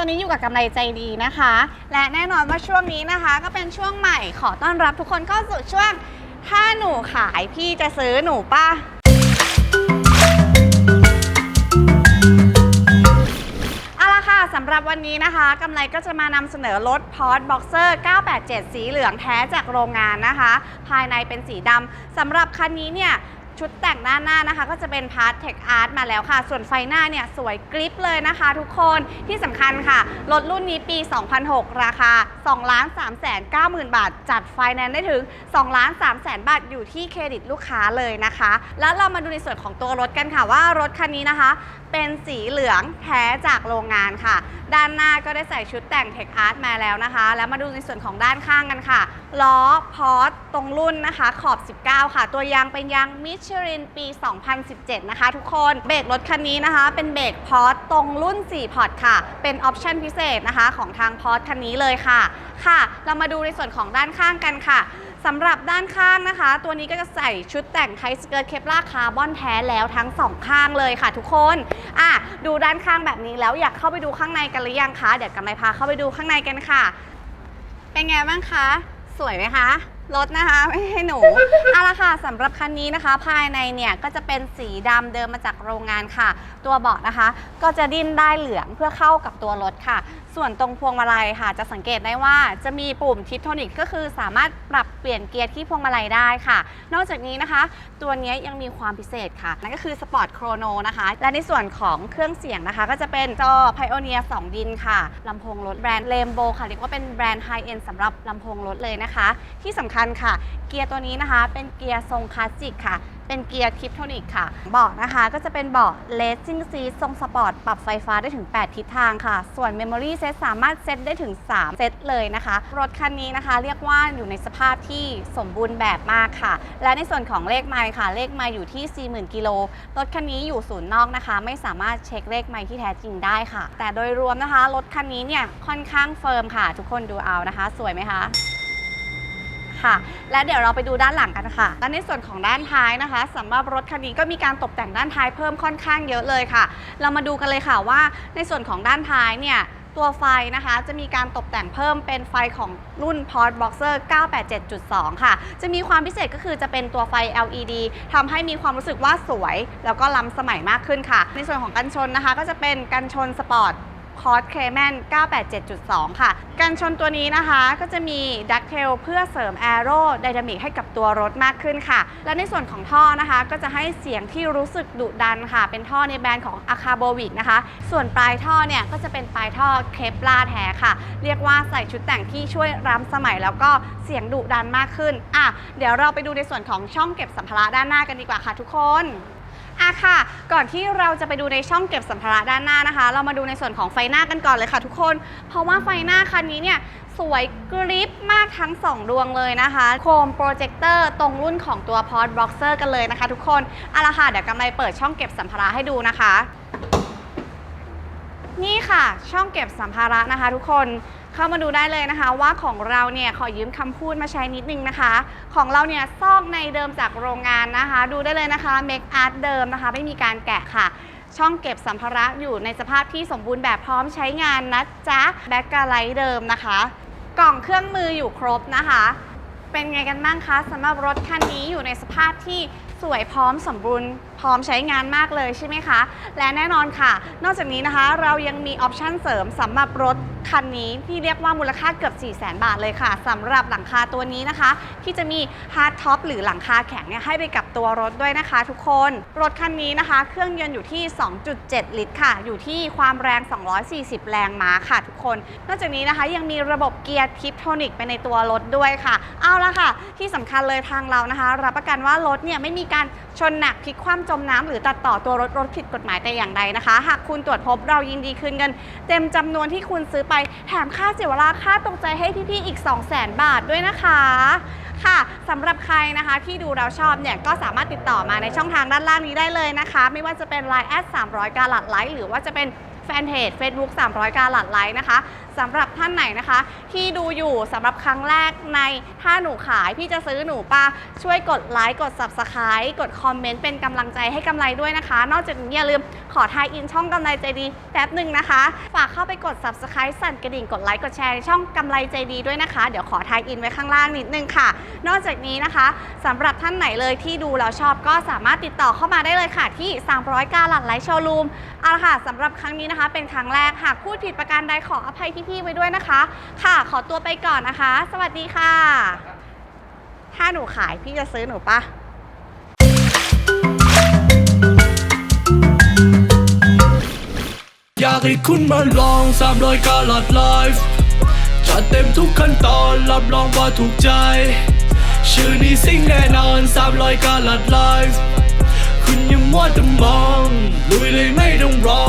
ตอนนี้อยู่กับกำไรใจดีนะคะ และแน่นอนว่าช่วงนี้นะคะ ก็เป็นช่วงใหม่ขอต้อนรับทุกคนเข้าสู่ช่วง ถ้าหนูขายพี่จะซื้อหนูป่ะเอาละค่ะสำหรับวันนี้นะคะกำไรก็จะมานำเสนอรถ Porsche Boxer 987 สีเหลืองแท้จากโรงงานนะคะ ภายในเป็นสีดำสำหรับคันนี้เนี่ย ชุดแต่งด้านหน้านะคะ ก็จะเป็นพาร์ทเทคอาร์ตมาแล้วค่ะ ส่วนไฟหน้าเนี่ยสวยกริปเลยนะคะทุกคนที่สำคัญค่ะ รถรุ่นนี้ปี 2006 ราคา 2 3 9 0 0 0 0 บาท จัดไฟแนนซ์ได้ถึง 2 3 0 0 0 0 บาท อยู่ที่เครดิตลูกค้าเลยนะคะ แล้วเรามาดูในส่วนของตัวรถกันค่ะว่ารถคันนี้นะคะ เป็นสีเหลืองแท้จากโรงงานค่ะ ด้านหน้าก็ได้ใส่ชุดแต่งเทคอาร์ตมาแล้วนะคะ แล้วมาดูในส่วนของด้านข้างกันค่ะล้อพอร์ตตรงรุ่นนะคะ ขอบ 19 ค่ะ ตัวยางเป็นยางมิชลินปี 2017 นะคะทุกคนเบรกรถคันนี้นะคะ เป็นเบรกพอร์ตตรงรุ่น 4 พอร์ตค่ะ เป็นออปชั่นพิเศษนะคะของทางพอร์ตคันนี้เลยค่ะค่ะ เรามาดูในส่วนของด้านข้างกันค่ะสำหรับด้านข้างนะคะ ตัวนี้ก็จะใส่ชุดแต่งไทสเกิร์ตเคปลาคาร์บอนแท้แล้วทั้งสองข้างเลยค่ะทุกคนอะดูด้านข้างแบบนี้แล้วอยากเข้าไปดูข้างในกันหรือยังคะเดี๋ยวกำไรพาเข้าไปดูข้างในกันค่ะ เป็นไงบ้างคะ สวยไหมคะ รถนะคะไม่ให้หนูเอาละค่ะสำหรับคันนี้นะคะ ภายในเนี่ยก็จะเป็นสีดำเดิมมาจากโรงงานค่ะ ตัวเบาะนะคะ ก็จะดิ้นได้เหลืองเพื่อเข้ากับตัวรถค่ะ ส่วนตรงพวงมาลัยค่ะจะสังเกตได้ว่าจะมีปุ่มทิปโทนิกก็คือสามารถปรับเปลี่ยนเกียร์ที่พวงมาลัยได้ค่ะ นอกจากนี้นะคะ ตัวนี้ยังมีความพิเศษค่ะ นั่นก็คือสปอร์ตโครโนนะคะ และในส่วนของเครื่องเสียงนะคะ ก็จะเป็นจอ Pioneer 2 ดินค่ะลำโพงรถแบรนด์เลมโบค่ะเรียกว่าเป็นแบรนด์ไฮเอ็นสำหรับลำโพงรถเลยนะคะ ที่สำคัญค่ะ เกียร์ตัวนี้นะคะ เป็นเกียร์ทรงคลาสสิกค่ะ เป็นเกียร์ทิปโทนิกค่ะ เบาะนะคะก็จะเป็นเบาะเลสซิ่งซีทรงสปอร์ตปรับไฟฟ้าได้ถึง 8 ทิศทางค่ะ ส่วน Memory Set สามารถเซตได้ถึง 3 เซตเลยนะคะ รถคันนี้นะคะ เรียกว่าอยู่ในสภาพที่สมบูรณ์แบบมากค่ะ และในส่วนของเลขไมล์ค่ะ เลขไมล์อยู่ที่ 40,000 กิโล รถคันนี้อยู่ศูนย์นอกนะคะ ไม่สามารถเช็คเลขไมล์ที่แท้จริงได้ค่ะ แต่โดยรวมนะคะ รถคันนี้เนี่ยค่อนข้างเฟิร์มค่ะ ทุกคนดูเอานะคะ สวยไหมคะ ค่ะ และเดี๋ยวเราไปดูด้านหลังกันค่ะและในส่วนของด้านท้ายนะคะสำหรับรถคันนี้ก็มีการตกแต่งด้านท้ายเพิ่มค่อนข้างเยอะเลยค่ะ เรามาดูกันเลยค่ะว่าในส่วนของด้านท้ายเนี่ยตัวไฟนะคะจะมีการตกแต่งเพิ่มเป็นไฟของรุ่น Porshe Boxer 987.2 ค่ะ จะมีความพิเศษก็คือจะเป็นตัวไฟ LED ทำให้มีความรู้สึกว่าสวย แล้วก็ล้ำสมัยมากขึ้นค่ะ ในส่วนของกันชนนะคะ ก็จะเป็นกันชนสปอร์ต คอร์สเคลแมน987.2 ค่ะ กันชนตัวนี้นะคะก็จะมีดักเทลเพื่อเสริมแอโร d y นามิกให้กับตัวรถมากขึ้นค่ะ และในส่วนของท่อนะคะก็จะให้เสียงที่รู้สึกดุดันค่ะ เป็นท่อในแบรนด์ของ a c a b o v i c นะคะ ส่วนปลายท่อเนี่ยก็จะเป็นปลายท่อเคปลาแท้ค่ะ เรียกว่าใส่ชุดแต่งที่ช่วยรำสมัยแล้วก็เสียงดุดันมากขึ้นอะเดี๋ยวเราไปดูในส่วนของช่องเก็บสัมภาระด้านหน้ากันดีกว่าค่ะทุกคน อะค่ะ ก่อนที่เราจะไปดูในช่องเก็บสัมภาระด้านหน้านะคะ เรามาดูในส่วนของไฟหน้ากันก่อนเลยค่ะทุกคน เพราะว่าไฟหน้าคันนี้เนี่ยสวยกริปมากทั้ง 2 ดวงเลยนะคะ โคมโปรเจคเตอร์ตรงรุ่นของตัว p o r t Boxer กันเลยนะคะทุกคนเอาละค่ะ เดี๋ยวกำไรเปิดช่องเก็บสัมภาระให้ดูนะคะ นี่ค่ะ ช่องเก็บสัมภาระนะคะ ทุกคน เข้ามาดูได้เลยนะคะว่าของเราเนี่ยขอยืมคำพูดมาใช้นิดนึงนะคะ ของเราเนี่ยซอกในเดิมจากโรงงานนะคะ ดูได้เลยนะคะเมคอาร์ตเดิมนะคะ ไม่มีการแกะค่ะ ช่องเก็บสัมภาระอยู่ในสภาพที่สมบูรณ์แบบพร้อมใช้งานนะจ๊ะแบ็กกาไลท์เดิมนะคะ กล่องเครื่องมืออยู่ครบนะคะ เป็นไงกันบ้างคะสำหรับรถคันนี้อยู่ในสภาพที่สวยพร้อมสมบูรณ์พร้อมใช้งานมากเลยใช่ไหมคะ และแน่นอนค่ะ นอกจากนี้นะคะเรายังมีออปชั่นเสริมสำหรับรถคันนี้ที่เรียกว่ามูลค่าเกือบ 4 0 0 0 0 0 บาทเลยค่ะสำหรับหลังคาตัวนี้นะคะ ที่จะมีฮาร์ดท็อปหรือหลังคาแข็งเนี่ยให้ไปกับตัวรถด้วยนะคะ ทุกคนรถคันนี้นะคะ เครื่องยนต์อยู่ที่ 2.7 ลิตรค่ะ อยู่ที่ความแรง 240 แรงม้าค่ะทุกคน นอกจากนี้นะคะยังมีระบบเกียร์ทิปโทนิกไปในตัวรถด้วยค่ะ เอาละค่ะ ที่สำคัญเลยทางเรานะคะ รับประกันว่ารถเนี่ยไม่มีการชนหนักพลิกคว่ำจมน้ำหรือตัดต่อตัวรถรถผิดกฎหมายแต่อย่างใดนะคะ หากคุณตรวจพบเรายินดีคืนเงิน เต็มจำนวนที่คุณซื้อไปแถมค่าเสียเวลาค่าตรงใจให้พี่ๆอีก 2 0 0 0 0 0 บาทด้วยนะคะค่ะสำหรับใครนะคะที่ดูเราชอบเนี่ยก็สามารถติดต่อมาในช่องทางด้านล่างนี้ได้เลยนะคะ ไม่ว่าจะเป็น Line แอด300 กาลัดไลค์หรือว่าจะเป็นแฟนเพจ Facebook 300 กาลัดไลค์นะคะ สำหรับท่านไหนนะคะ ที่ดูอยู่สำหรับครั้งแรกในถ้าหนูขายพี่จะซื้อหนูปะช่วยกดไลค์กด subscribe กดคอมเมนต์เป็นกำลังใจให้กำไรด้วยนะคะ นอกจากนี้อย่าลืมขอทายอินช่องกำไรใจดีแป๊บหนึ่งนะคะ ฝากเข้าไปกด subscribe สั่นกระดิ่งกดไลค์กดแชร์ในช่องกำไรใจดีด้วยนะคะ เดี๋ยวขอทายอินไว้ข้างล่างนิดนึงค่ะ นอกจากนี้นะคะสำหรับท่านไหนเลยที่ดูแล้วชอบก็สามารถติดต่อเข้ามาได้เลยค่ะที่ 300กาลัดไลท์โชว์รูมเอาละค่ะสำหรับครั้งนี้นะคะ เป็นครั้งแรกหากพูดผิดประการใดขออภัยพี่พี่ไว้ด้วยนะคะ ค่ะ ขอตัวไปก่อนนะคะ สวัสดีค่ะ ถ้าหนูขายพี่จะซื้อหนูปะอยากให้คุณมาลองสามรอยกาลัดไลฟ์จัดเต็มทุกขั้นตอนรับรองว่าถูกใจ ชื่อนี้สิ่งแน่นอนสามรอยกาลัดไลฟ์คุณอยังมัวแต่มองลุยเลยไม่ต้องรอ